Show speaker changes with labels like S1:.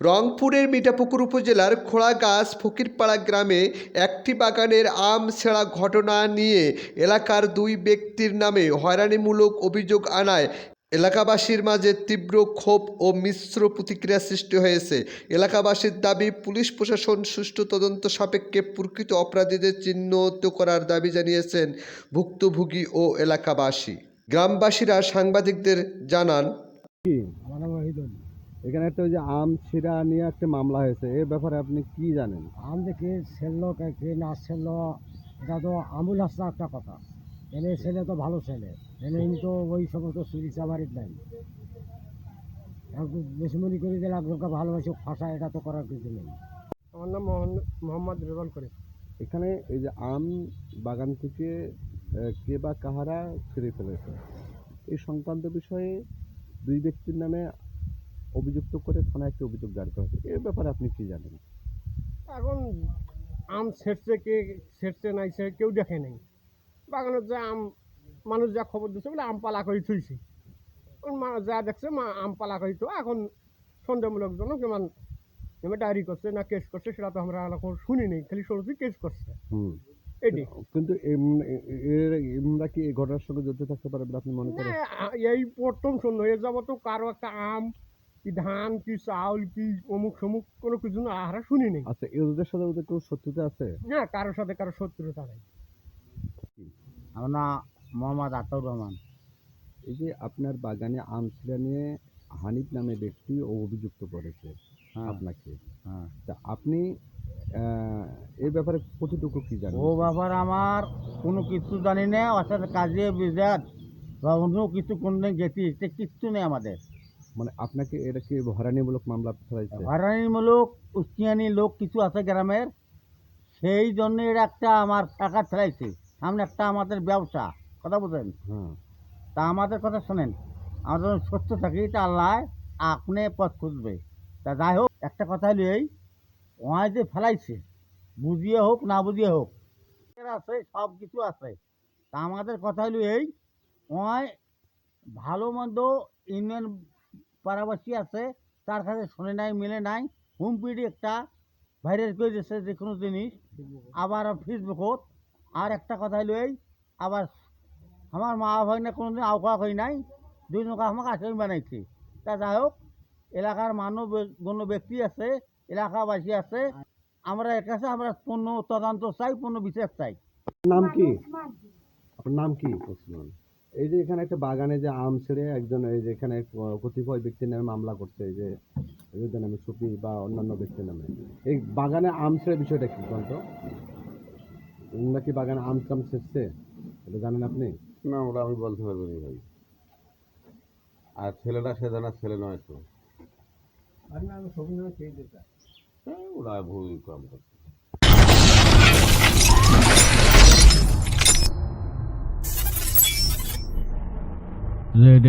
S1: রংপুরের মিঠাপুকুর উপজেলার খোড়াগাছ ফকিরপাড়া গ্রামে একটি বাগানের আম ছেঁড়া ঘটনা নিয়ে এলাকার দুই ব্যক্তির নামে হয়রানিমূলক অভিযোগ আনায়। এলাকাবাসীর মাঝে তীব্র ক্ষোভ ও মিশ্র প্রতিক্রিয়া সৃষ্টি হয়েছে। এলাকাবাসীর দাবি, পুলিশ প্রশাসন সুষ্ঠু তদন্ত সাপেক্ষে প্রকৃত অপরাধীদের চিহ্নিত করার দাবি জানিয়েছেন ভুক্তভোগী ও এলাকাবাসী। গ্রামবাসীরা সাংবাদিকদের জানান
S2: আমার
S3: এখানে একটা ওই যে আম ছিঁড়া নিয়ে একটা মামলা হয়েছে এ ব্যাপারে আপনি কি জানেন?
S2: আম দেখে ছেললো কে কে না ছেললো এটা তো আমুল হাসনা একটা কথা। এনে ছেলে তো ভালো ছেলে এনে ইনি তো ওই সমস্ত চুরি চাবারির নাই একটু বেশি মনে করি গেলে একজনকে ভালোবাসে ফাঁসা এটা তো করার কিছু নেই। আমার নাম মোহাম্মদ রেবান করে
S3: এখানে এই যে আম বাগান থেকে কে বা কাহারা ছিঁড়ে ফেলেছে এই সংক্রান্ত বিষয়ে দুই ব্যক্তির নামে অভিযুক্ত করে থানায় একটি অভিযোগ দায়ের করা হয়েছে। এ ব্যাপারে আপনি কি জানেন?
S4: এখন আম ছেড়ছে কে ছেড়ছে নাই সে কেউ দেখে নাই। বাগানের যে আম মানুষ যা খবর দিচ্ছে বলে আম পালা করে থুইছি। যা দেখছে মা আম পালা করে তো এখন সন্দেহমূলক জনক কিমান ডায়েরি করছে না কেস করছে সেটা তো আমরা শুনি নেই খালি শুনছি কেস করছে। এটি।
S3: কিন্তু এমরা কি এই ঘটনার সঙ্গে জড়িত থাকতে পারে বলে আপনি মনে করেন?
S4: এই প্রথম শুনলো এ যাব তো কারও একটা আম কি ধান কি চাউল কি অমুক সমুক কোনো কিছু না আহারা শুনি নেই।
S3: আচ্ছা ওদের সাথে ওদের কেউ শত্রুতা আছে?
S4: হ্যাঁ কারোর সাথে কারও শত্রুতা নেই।
S2: আমার নাম মোহাম্মদ আতাউর রহমান।
S3: এই যে আপনার বাগানে আম ছিঁড়া নিয়ে হানিফ নামে ব্যক্তি ও অভিযুক্ত করেছে
S2: হ্যাঁ।
S3: আপনাকে।
S2: হ্যাঁ।
S3: তা আপনি এই ব্যাপারে কতটুকু কি জানেন?
S2: ও ব্যাপার আমার কোনো কিছু জানি না অর্থাৎ কাজে বিজাত বা অন্য কিছু কোনদিন গেছি সে কিচ্ছু নেই আমাদের।
S3: মানে আপনাকে এটা কি হরানিমূলক মামলা ফেলাইছে
S2: হরানিমূলক উস্তিয়ানি লোক কিছু আছে গ্রামের সেই জন্য এর একটা আমার টাকা ফেলাইছে সামনে একটা আমাদের ব্যবসা কথা বলছেন
S3: হ্যাঁ।
S2: তা আমাদের কথা শোনেন আমরা যখন সত্য থাকি তা আল্লাহ আপনি পথ খুঁজবে। তা যাই হোক একটা কথা হলো এই ওয়াই যে ফেলাইছে, বুঝিয়ে হোক, না বুঝিয়ে হোক আছে, সব কিছু আছে। তা আমাদের কথা হলো এই ওয়াই ভালো মন্দ ইউনিয়ন পাড়াবাসী আছে, তার কাছে শুনে নাই মিলে নাই হুম পিডি একটা ভাইরাল করে দিচ্ছে যে কোনো জিনিস। আবার ফেসবুকত আর একটা কথা হলো এই, আবার আমার মা ভাই না, কোনোদিন আওকা হয় নাই, দুই নৌকা আমাকে আসামি বানাইছে। তা যাই হোক, এলাকার মানব কোনো ব্যক্তি আছে এলাকাবাসী আছে। আমরা এর কাছে আমরা পূর্ণ তদন্ত চাই পূর্ণ বিচার চাই।
S3: নাম কি? আপনার নাম কি ওসমান এই যে এখানে একটা বাগানে যে আম ছেড়ে একজন এই যে এখানে কতিপয় ব্যক্তির নামে মামলা করছে এই যে এদের নামে সুপি বা অন্যান্য ব্যক্তির নামে। এই বাগানে আম ছেড়ে বিষয়টা কি বলুন তো ওনারা কি বাগানে আম টাম ছেড়ছে? এটা জানেন আপনি?
S5: না ওরা আমি বলতে পারব না ভাই। আর ছেলেটা সে জানা ছেলে নয় তো। হ্যাঁ, ওরা ভুল কাম করছে
S6: রেড